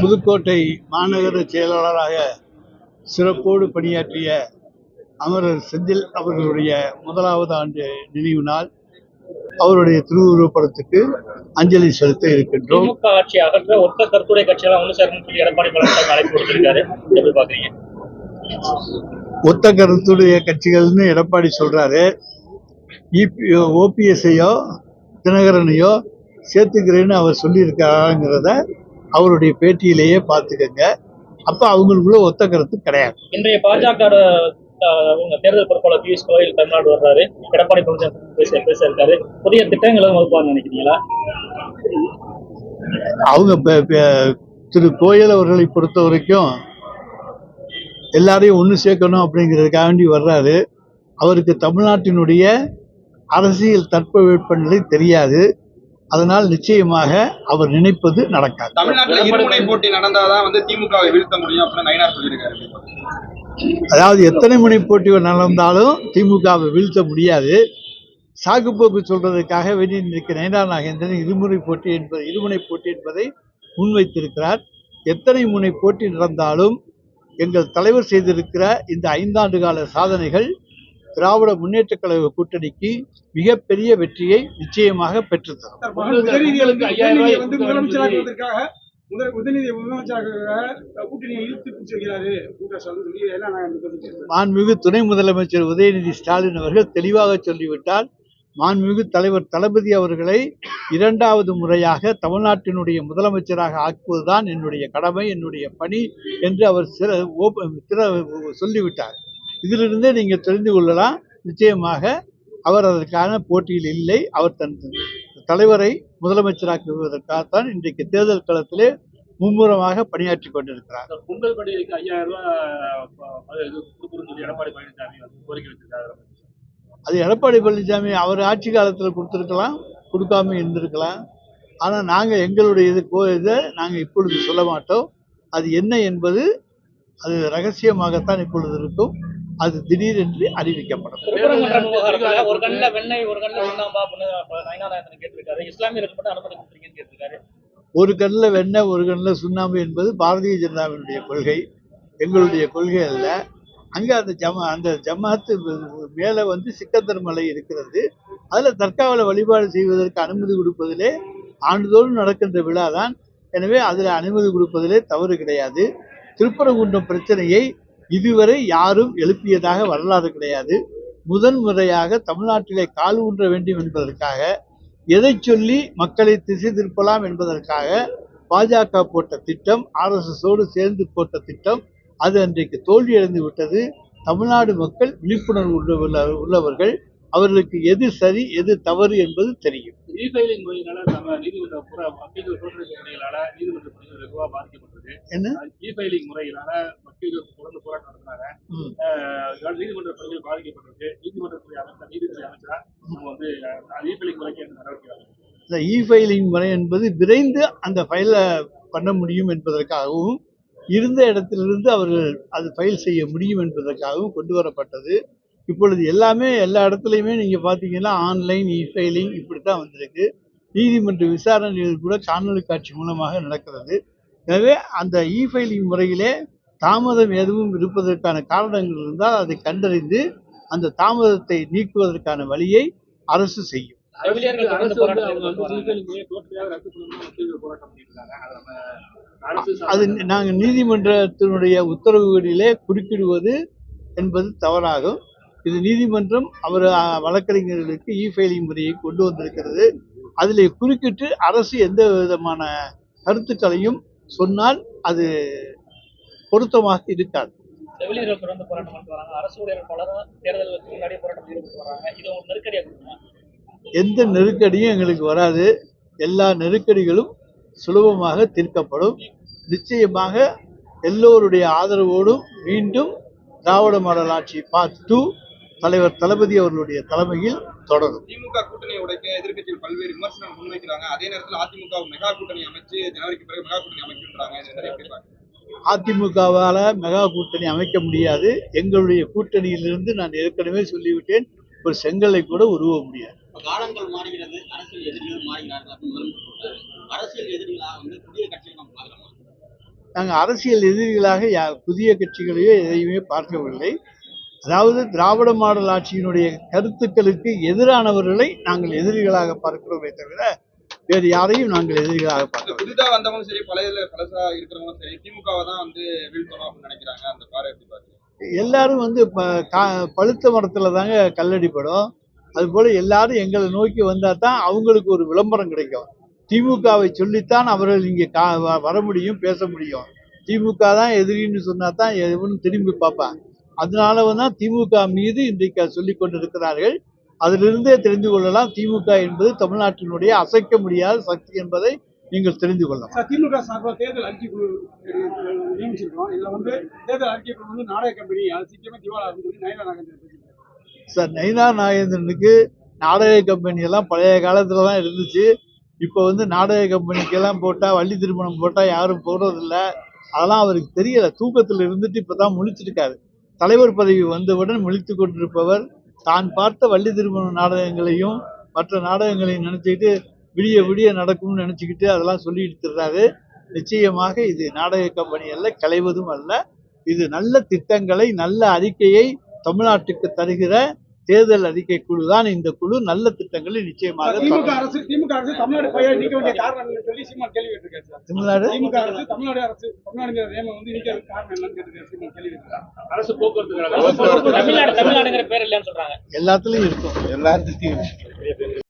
புதுக்கோட்டை மாநகர செயலாளராக சிறப்போடு பணியாற்றிய அமரர் செந்தில் அவர்களுடைய முதலாவது ஆண்டு நினைவு நாள் அவருடைய திருவுருவப் படத்துக்கு அஞ்சலி செலுத்த இருக்கின்றோம். திமுக ஆட்சி அகற்ற ஒத்த கருத்துடைய கட்சியெல்லாம் ஒண்ணு சேரணும்னு சொல்லி எடப்பாடி பழனிசாமி அழைப்பு கொடுத்திருக்காரு எப்படி பாக்குறீங்க ஒத்த கருத்துடைய கட்சிகள்னு எடப்பாடி சொல்றாரு. ஓபிஎஸ்ஐயோ தினகரனையோ சேர்த்துக்கிறேன்னு அவர் சொல்லியிருக்காங்கிறத அவருடைய பேட்டியிலேயே பார்த்துக்கங்க. அப்போ அவங்களுக்குள்ள ஒத்த கருத்து கிடையாது. இன்றைய பாஜக தேர்தல் பொறுப்பாளர் பியூஷ் கோயல் தமிழ்நாடு வர்றாரு. எடப்பாடி பழனிசாமி பேச இருக்காரு புதிய திட்டங்களும் வகுப்பான்னு நினைக்கிறீங்களா? அவங்க திரு கோயல் அவர்களை பொறுத்த வரைக்கும் எல்லாரையும் ஒன்று சேர்க்கணும் அப்படிங்கிறதுக்காண்டி வர்றாரு. அவருக்கு தமிழ்நாட்டினுடைய அரசியல் தட்பவெப்பநிலை தெரியாது. அதனால் நிச்சயமாக அவர் நினைப்பது நடக்காது. தமிழ்நாட்டுல இருமுனை போட்டி நடந்தாதான் வந்து திமுகவை வீழ்த்த முடியும் அப்படின்னு நயினார் சொல்லியிருக்காரு அதாவது எத்தனை முனை போட்டி நடந்தாலும் திமுகவை வீழ்த்த முடியாது. சாக்குப்போக்கு சொல்றதுக்காக வெளியே நிற்கிற நயனா நாகேந்திரன் இருமுறை போட்டி என்பது இருமுனை போட்டி என்பதை முன்வைத்திருக்கிறார். எத்தனை முனை போட்டி நடந்தாலும் எங்கள் தலைவர் செய்திருக்கிற இந்த ஐந்தாண்டு கால சாதனைகள் திராவிட முன்னேற்றக் கழக கூட்டணிக்கு மிகப்பெரிய வெற்றியை நிச்சயமாக பெற்றுத்தரும். மாண்புமிகு துணை முதலமைச்சர் உதயநிதி ஸ்டாலின் அவர்கள் தெளிவாக சொல்லிவிட்டால் மாண்புமிகு தலைவர் தளபதி அவர்களை இரண்டாவது முறையாக தமிழ்நாட்டினுடைய முதலமைச்சராக ஆக்குவதுதான் என்னுடைய கடமை என்னுடைய பணி என்று அவர் சிற சொல்லிவிட்டார். இதிலிருந்தே நீங்கள் தெரிந்து கொள்ளலாம். நிச்சயமாக அவர் அதற்கான போட்டியில் இல்லை. அவர் தன் தலைவரை முதலமைச்சராக்குவதற்காகத்தான் இன்றைக்கு தேர்தல் களத்திலே மும்முரமாக பணியாற்றி கொண்டிருக்கிறார். பொங்கல் பண்டிகைக்கு ஐயாயிரம் ரூபாய் எடப்பாடி பழனிசாமி கோரிக்கை வச்சிருக்காரு. அது எடப்பாடி பழனிசாமி அவர் ஆட்சி காலத்தில் கொடுத்துருக்கலாம் கொடுக்காம இருந்திருக்கலாம். ஆனால் நாங்கள் எங்களுடைய இது கோ இதை நாங்கள் இப்பொழுது சொல்ல மாட்டோம். அது என்ன என்பது அது ரகசியமாகத்தான் இப்பொழுது இருக்கும். அது திடீரென்று அறிவிக்கப்படும். ஒரு கண்ணுல வெண்ணெய் ஒரு கண்ணுல சுண்ணாம்பா கேட்டிருக்காரு. இஸ்லாமியர்களுக்கு மட்டும் அனுமதி கொடுத்துருக்கீங்கன்னு கேட்டிருக்காரு. ஒரு கண்ணில் வெண்ணெய் ஒரு கண்ணில் சுண்ணாம்பு என்பது பாரதிய ஜனதாவினுடைய கொள்கை. எங்களுடைய கொள்கை அல்ல. அங்கே அந்த ஜம அந்த ஜமாத்து மேலே வந்து சிக்கந்தர் மலை இருக்கிறது. அதில் தற்காவல வழிபாடு செய்வதற்கு அனுமதி கொடுப்பதிலே ஆண்டுதோறும் நடக்கின்ற விழா தான் எனவே அதில் அனுமதி கொடுப்பதிலே தவறு கிடையாது. திருப்பரங்குன்றம் பிரச்சனையை இதுவரை யாரும் எழுப்பியதாக வரலாறு கிடையாது. முதன் முறையாக தமிழ்நாட்டிலே கால் ஊன்ற வேண்டும் என்பதற்காக எதை சொல்லி மக்களை திசை திருப்பலாம் என்பதற்காக பாஜக போட்ட திட்டம் ஆர்எஸ்எஸோடு சேர்ந்து போட்ட திட்டம் அது அன்றைக்கு தோல்வியடைந்து விட்டது. தமிழ்நாடு மக்கள் விழிப்புணர்வு உள்ள உள்ளவர்கள் அவர்களுக்கு எது சரி எது தவறு என்பது தெரியும். என்ன? இந்த இ ஃபைலிங் முறை என்பது விரைந்து அந்த ஃபைலை பண்ண முடியும் என்பதற்காகவும் இருந்த இடத்திலிருந்து அவர்கள் அது ஃபைல் செய்ய முடியும் என்பதற்காகவும் கொண்டு வரப்பட்டது. இப்பொழுது எல்லாமே எல்லா இடத்துலையுமே நீங்கள் பார்த்தீங்கன்னா ஆன்லைன் இ ஃபைலிங் இப்படி தான் வந்திருக்கு. நீதிமன்ற விசாரணைகள் கூட காணொலி காட்சி மூலமாக நடக்கிறது. எனவே அந்த இ ஃபைலிங் முறையிலே தாமதம் எதுவும் இருப்பதற்கான காரணங்கள் இருந்தால் அதை கண்டறிந்து அந்த தாமதத்தை நீக்குவதற்கான வழியை அரசு செய்யும். அது நாங்கள் நீதிமன்றத்தினுடைய உத்தரவுகளிலே குறுக்கிடுவது என்பது தவறாகும். இது நீதிமன்றம் அவர் வழக்கறிஞர்களுக்கு இ ஃபைலிங் முறையை கொண்டு வந்திருக்கிறது. அதில் குறுக்கிட்டு அரசு எந்த விதமான கருத்துக்களையும் சொன்னால் அது பொருத்தமாக இருக்காது. செவிலியர்கள் தொடர்ந்து போராட்டம் பண்ணிட்டு வராங்க. அரசு ஊழியர்கள் பலரும் தேர்தலுக்கு முன்னாடியே போராட்டம் ஈடுபட்டு வராங்க. இது உங்களுக்கு நெருக்கடியா கொடுக்குமா எந்த நெருக்கடியும் எங்களுக்கு வராது. எல்லா நெருக்கடிகளும் சுலபமாக தீர்க்கப்படும். நிச்சயமாக எல்லோருடைய ஆதரவோடும் மீண்டும் திராவிட மாடல் ஆட்சி பார்ட் டூ தலைவர் தளபதி அவர்களுடைய தலைமையில் தொடரும். திமுக கூட்டணியை உடைக்க எதிர்க்கட்சிகள் பல்வேறு விமர்சனம் முன்வைக்கிறாங்க. அதே நேரத்தில் அதிமுக மெகா கூட்டணி அமைச்சு ஜனவரிக்கு பிறகு மெகா கூட்டணி அமைக்கின்றாங்க? அதிமுகவால் மெகா கூட்டணி அமைக்க முடியாது. எங்களுடைய கூட்டணியிலிருந்து நான் ஏற்கனவே சொல்லிவிட்டேன். ஒரு செங்கலை கூட உருவ முடியாது. இப்ப காலங்கள் மாறுகிறது. அரசியல் எதிரிகள் மாறுகிறார்கள் அரசியல் எதிரிகளா வந்து புதிய கட்சிகள் நாங்கள் அரசியல் எதிரிகளாக யா- புதிய கட்சிகளையோ எதையுமே பார்க்கவில்லை. அதாவது திராவிட மாடல் ஆட்சியினுடைய கருத்துக்களுக்கு எதிரானவர்களை நாங்கள் எதிரிகளாக பார்க்கிறோமே தவிர வேறு யாரையும் நாங்கள் எதிரிகளாக இந்த பார்க்கவில்லை. புதிதா வந்தவங்களும் சரி பழைய பழசா இருக்கிறவங்களும் சரி திமுகவை தான் வந்து வீழ்த்தணும் அப்படின்னு நினைக்கிறாங்க. அந்த பாரு எப்படி பாருங்க எல்லாரும் வந்து பழுத்த மரத்துல தாங்க கல்லடிப்படும். அதுபோல எல்லாரும் எங்களை நோக்கி வந்தா தான் அவங்களுக்கு ஒரு விளம்பரம் கிடைக்கும். திமுகவை சொல்லித்தான் அவர்கள் இங்கே கா வர முடியும் பேச முடியும். திமுக தான் எதிரின்னு சொன்னா தான் எவனும் திரும்பி பார்ப்பான். அதனால தான் திமுக மீது இன்றைக்கு சொல்லிக் கொண்டிருக்கிறார்கள். அதிலிருந்தே தெரிந்து கொள்ளலாம். திமுக என்பது தமிழ்நாட்டினுடைய அசைக்க முடியாத சக்தி என்பதை நீங்கள் தெரிந்து கொள்ளலாம். சார் திமுக சார்பாக தேர்தல் அறிக்கை குழு அஹ், நியமிச்சிருக்கோம் இதுல வந்து தேர்தல் அறிக்கை குழு வந்து நாடக கம்பெனி அது சீக்கிரமே திவாலா அப்படின்னு சொல்லி நயனா நாகேந்திரன் பேசியிருக்காரு. சார் நயினா நாகேந்திரனுக்கு நாடக கம்பெனி எல்லாம் பழைய காலத்துல தான் இருந்துச்சு. இப்போ வந்து நாடக கம்பெனிக்கெல்லாம் போட்டா வள்ளி திருமணம் போட்டா யாரும் போடுறதில்ல. அதெல்லாம் அவருக்கு தெரியல. தூக்கத்தில் இருந்துட்டு இப்பதான் முழிச்சிருக்காரு. தலைவர் பதவி வந்தவுடன் முழித்து கொண்டிருப்பவர் தான் பார்த்த வள்ளி திருமண நாடகங்களையும் மற்ற நாடகங்களையும் நினச்சிக்கிட்டு விடிய விடிய நடக்கும்னு நினச்சிக்கிட்டு அதெல்லாம் சொல்லிட்டு இருக்கிறாரு நிச்சயமாக இது நாடக கம்பெனி அல்ல கலைவதும் அல்ல. இது நல்ல திட்டங்களை நல்ல அறிக்கையை தமிழ்நாட்டுக்கு தருகிற தேர்தல் அறிக்கை குழு தான் இந்த குழு. நல்ல திட்டங்களை நிச்சயமாக திமுக. அரசு திமுக அரசு தமிழ்நாடு பயிரை நீக்க வேண்டிய காரணம் சொல்லி சீமான் கேள்வி கேட்டிருக்காரு சார். தமிழ்நாடு? திமுக அரசு தமிழ்நாடு அரசு தமிழ்நாடுங்கிற நேம வந்து நீக்கிறதுக்கு காரணம் என்னன்னு கேட்டிருக்காரு சீமான் கேள்வி கேட்டிருக்காரு அரசு போக்குவரத்து தமிழ்நாடு தமிழ்நாடுங்கிற பேர் இல்லைன்னு சொல்றாங்க. எல்லாத்துலயும் இருக்கும். எல்லாத்துலயும்